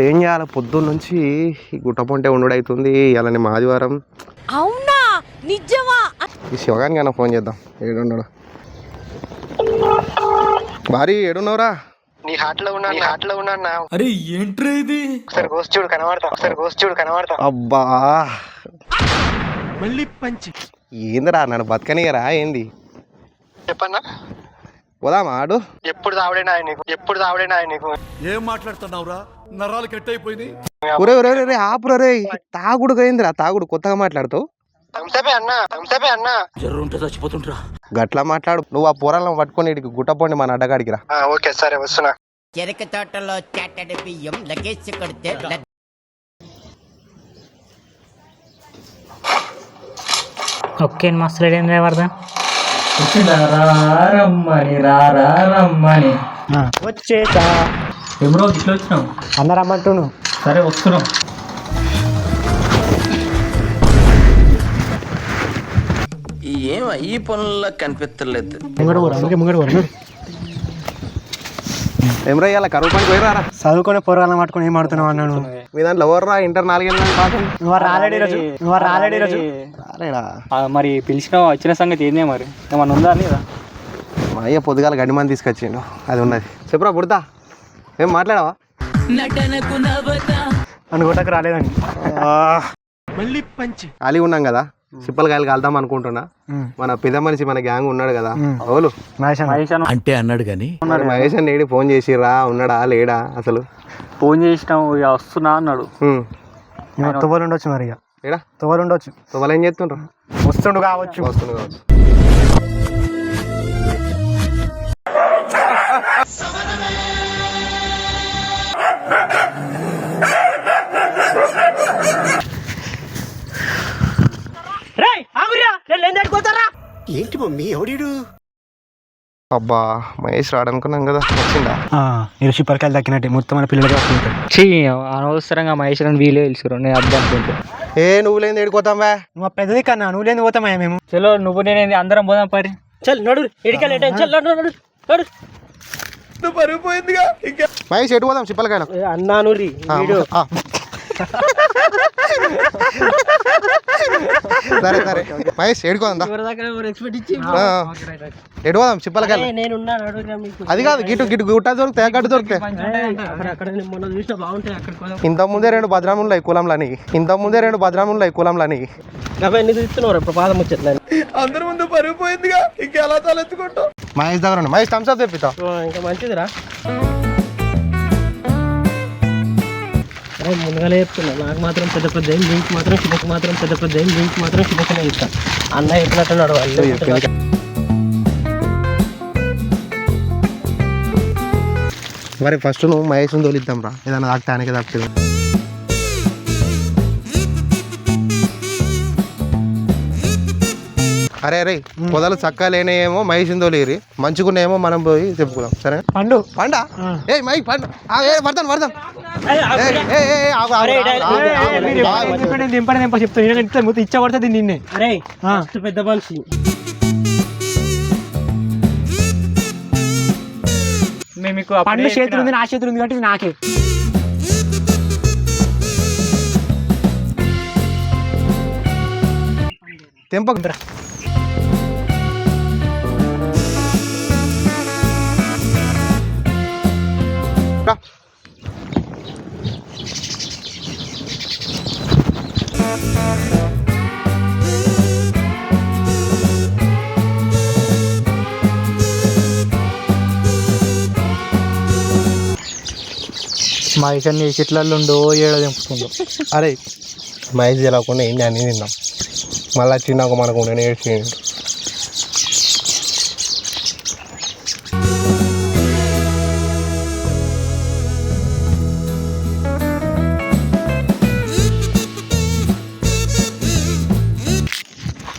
ఏం చేయాలి? పొద్దున్న నుంచి ఈ గుట్ట పొంటే ఉండు అవుతుంది ఇలాని ఆదివారం. అవునా? నిజమా? ఈ శివగానికి కన్నా ఫోన్ చేద్దాం. ఏడున్నాడు. భారీ ఏడున్నావురా? నీ హార్ట్లో ఉన్నా నీ హార్ట్లో ఉన్నా అరే ఏంట్రా ఇది? ఒకసారి గోస్ట్ చూడు కనబడతా. ఒకసారి గోస్ట్ చూడు కనబడతా. అబ్బా. మళ్ళీ పంచి. ఏందిరా నన్ను బతకనియరా? ఏంది? చెప్పన్నా? పోదామా ఆడు? ఎప్పుడు తావడేనా నీకు? ఎప్పుడు తావడేనా నీకు? ఏం మాట్లాడుతున్నావురా? నరాలు కట్ అయిపోయినాయి ఒరే ఒరే ఒరే ఆపురా రే తాగుడు అయిందిరా తాగుడు కొత్తగా మాట్లాడుతావు. అన్నా అన్నా. జర్రుంటే చచ్చిపోతుంటరా గట్లా మాట్లాడు. నువ్వు ఆ పోరాలను పట్టుకొని ఇడికి గుట్టపోండి మన అడ్డగాడికి రా ఓకే సరే వస్తున్నా. చెరుకు తోటలో చెట్టడి బియ్యం లగేజ్ కొడితే ఒకే మస్తు రెడీ అయింది వర్ధన్ రమ్మని రారా రమ్మని వచ్చేసా. ఎప్పుడో ఇట్లా వచ్చినావు అన్న రమ్మంటును సరే వస్తున్నాం. ఏం ఈ పనుల్లో కనిపించలేదు ముంగడు అందుకే ముంగడు ఏమరా ఇవాళ కరువు పనికి పోయిరారా చదువుకొని పొరగాలను పట్టుకొని ఏం ఆడుతున్నావు అన్నాను మీ దాంట్లో ఎవర్రా ఇంటర్ నాలుగేళ్ళ పాటు నువ్వు రాలేడు రోజు నువ్వు రాలేడు రోజు రాలేడా? మరి పిలిచిన వచ్చిన సంగతి ఏందే మరి? ఏమన్నా ఉందా లేదా మా అయ్య పొద్దుగాల గడ్డి మంది తీసుకొచ్చిండు. అది ఉన్నది. చెప్పురా పుడతా ఏం మాట్లాడావా? అనుకోటకు రాలేదని. మళ్ళీ పంచి ఖాళీ ఉన్నాం కదా? సిప్పలు కాయలు కలుద్దాం అనుకుంటున్నా. మన పెద్ద మనిషి మన గ్యాంగ్ ఉన్నాడు కదా. అవును. మహేష్ అన్న. అంటే అన్నాడు గాని మరి మహేష్ అని ఏడి ఫోన్ చేసిర్రా? ఉన్నాడా? లేడా? అసలు. ఫోన్ చేసినావు ఇక వస్తున్నా అన్నాడు. తువ్వలు ఉండొచ్చు మరి ఇక ఏడా? తువ్వలు ఉండొచ్చు తువ్వలు ఏం చేస్తుండ్రు? వస్తుండు కావచ్చు. వస్తుంది కావచ్చు. అబ్బా మహేష్ రాడనుకున్నాం కదా వచ్చిందా? మీరు షిప్పర్కాయలు దక్కినట్టే మొత్తం మన పిల్లలకి వస్తుంటారు చీ అనవసరంగా మహేష్ అని వీలే తెలుసు నేను అర్థం అనుకుంటే. ఏ నువ్వు లేని ఏడుకోతాం నువ్వు పెద్దది కన్నా నువ్వు లేని పోతామయ్యా మేము. చలో నువ్వు నేను అందరం పోదాం పరి. చల్ నడు ఎడికెళ్ళి చల్ నడు నడు నడు మహేష్ ఎటు పోదాం చిప్పలకాయలు? అన్నాను రీ సరే సరే. మహేష్ ఏడుకోదా చిప్పలకాయలు నేను అది కాదు గిటు గిటు గుట్ట దొరుకుతాయి గడ్డు దొరుకుతాయి. ఇంత ముందే రెండు భద్రాములు ఉన్నాయి కులంలని ఇంత ముందే రెండు భద్రాములు ఉన్నాయి కులంలని అవన్నీ చూస్తున్నారు ఇప్పుడు పాదం వచ్చేట్లని అందరి ముందు పరుగు పోయిందిగా ఇంకెలా తలెత్తుకుంటావు? మహేష్ దగ్గర ఉన్నాయి. మహేష్ థమ్స్అప్ తెప్పితా ఇంకా మంచిదిరా. అరే ముందుగానే చెప్తున్నా. నాకు మాత్రం పెద్ద పెద్ద ఏం లింక్ మాత్రం చిన్నకి మాత్రం పెద్ద పెద్ద ఏం లింక్ మాత్రం చిన్నకనే ఇస్తా. అన్న చెప్పినట్టున్నాడు వాళ్ళు మరి ఫస్ట్ నువ్వు మహేష్ తోలిద్దాం రా ఏదైనా తాకితే ఆయనకే అరే అరే పొదలు చక్కగా లేనేమో మహేష్ తోలిరి మంచుకునేమో మనం పోయి చెప్పుకుందాం. సరే? పండు. పండా? ఏ మై పండు. ఆ, ఏ వర్ధన్ వర్ధన్ ఏ, ఏ, ఏ, ఏ, ఆగు, ఆగు, ఆగు, ఆగు, ఆగు, ఆగు. దింపడి దింప చెప్తాను. మొత్తం ఇచ్చబడుతుంది నిన్నే. అరే పెద్ద మనిషి. మేము మీకు పండు చేతులు ఉంది నా చేతులు ఉంది కాబట్టి నాకే. తెంపకు మా అన్ని చెట్లలో ఉండో ఏడో దింపుతుందో అరే మహేష్ తెలవకుండా ఏంటి అని తిన్నాం. మళ్ళీ చిన్నగా మనకు నేను ఏడ్చి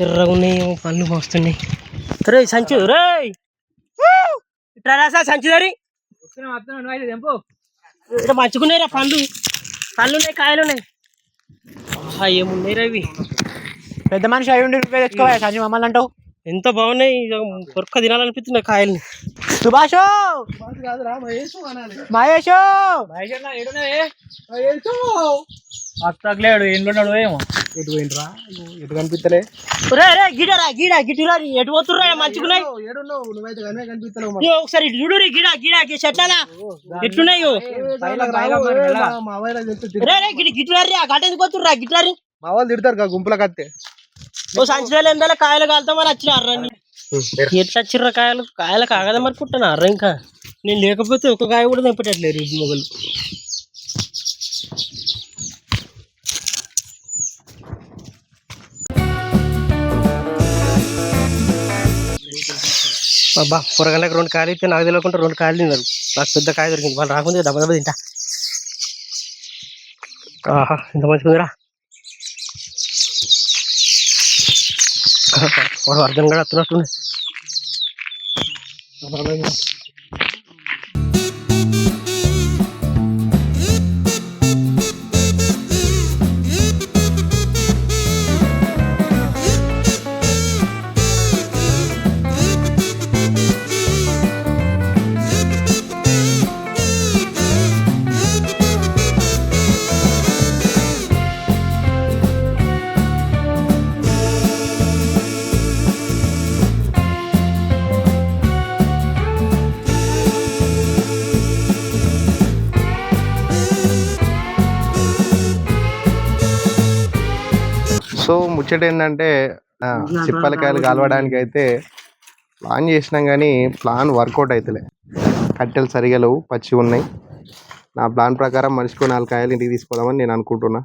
ఎర్రగా ఉన్నాయి పళ్ళు మస్తున్నాయి. రే సంచు రే! ఇట్లా రాసా సంచు దరి ఇక్కడ మంచుకున్నాయిరా పండ్లు. పళ్ళు ఉన్నాయి కాయలు ఉన్నాయి. ఆహా, ఏమున్నాయిరా ఇవి? పెద్ద మనిషి అయి ఉండి నువ్వే తెచ్చుకోవా సంజు మమ్మల్ని అంటావు. ఎంత బాగున్నాయి కొరక తినాలనిపిస్తున్నాయి కాయల్ని. సుభాష్! మహేష్! అత్తలేడు ఇంట్లో ఏమో. ఎటు పోయినరా ఎటు కనిపిస్తలే గిడరా గిడ గిట్టురా ఎటు పోతుర్రా మంచుకున్నాయి? ఒకసారి చూడు గిడ గిడ చెట్ల ఎట్లున్నాయి ఆ గడ్డ ఎందుకు పోతుర్రా మా వాళ్ళు తిడతారు గుంపుల కత్తే. ఓ సంచులు ఎందాల కాయలు కాలుతామని వచ్చినారా ఎట్లా వచ్చిర్రా కాయలు? కాయలు కాగదా మరి పుట్టినారా ఇంకా? నేను లేకపోతే ఒక కాయ కూడా తెంపటట్లేరు ఈ మొగలు. అబ్బా కూరగాయలకు రెండు కాయలు ఇస్తే నాకు తెలియకుండా రెండు కాయలు తిన్నారు. నాకు పెద్ద కాయ దొరికింది. వాళ్ళు రాకుండా దెబ్బ దెబ్బ తింటా. ఆహా ఇంత మంచిగా వాడు అర్థం కూడా వస్తున్నట్టుంది సో ముచ్చట ఏంటంటే చిప్పలకాయలు కాలవడానికి అయితే ప్లాన్ చేసినాం కానీ ప్లాన్ వర్కౌట్ అవుతలే కట్టెలు సరిగా లేవు పచ్చి ఉన్నాయి నా ప్లాన్ ప్రకారం మనిషికి నాలుగు కాయలు ఇంటికి తీసుకోదామని నేను అనుకుంటున్నా.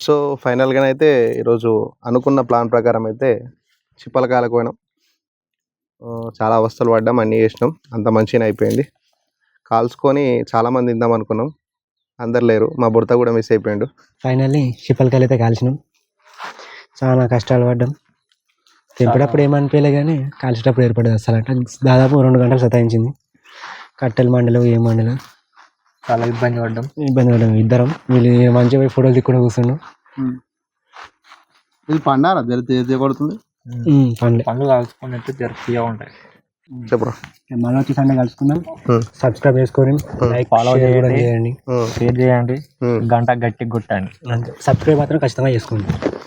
సో ఫైనల్గా అయితే ఈరోజు అనుకున్న ప్లాన్ ప్రకారం అయితే చిప్పలకాయలకు పోయినాం. చాలా అవస్థలు పడ్డాం అన్నీ చేసినాం. అంత మంచిగా అయిపోయింది. కాల్చుకొని చాలామంది తిందాం అనుకున్నాం. అందరు లేరు. మా బుడత కూడా మిస్ అయిపోయిండు. ఫైనల్లీ చిప్పలకాయలు అయితే కాల్చినాం. చాలా కష్టాలు పడ్డాం. తెంపేటప్పుడు ఏమనిపించలే కానీ కాల్చేటప్పుడు ఏర్పడేది అసలు. అంటే దాదాపు రెండు గంటలు సతాయించింది. కట్టెలు మండలు ఏం మండలు? చాలా ఇబ్బంది పడ్డాం. ఇబ్బంది పడ్డాం. ఇద్దరం. వీళ్ళు మంచిగా పోయి ఫోటోలు తిక్కుని కూర్చున్నాం. ఇది పండారా? జరిగితే కొడుతుంది పండ్లే పండ్లు కాల్చుకున్నట్టు జరుగుతూ ఉంటాయి. చెప్పరా? మళ్ళీ వచ్చి సండే కలుసుకుందాం. సబ్స్క్రైబ్ చేసుకొని లైక్ షేర్ కూడా చేయండి. షేర్ చేయండి. గంట గట్టి కొట్టండి. సబ్స్క్రైబ్ మాత్రం ఖచ్చితంగా చేసుకోండి.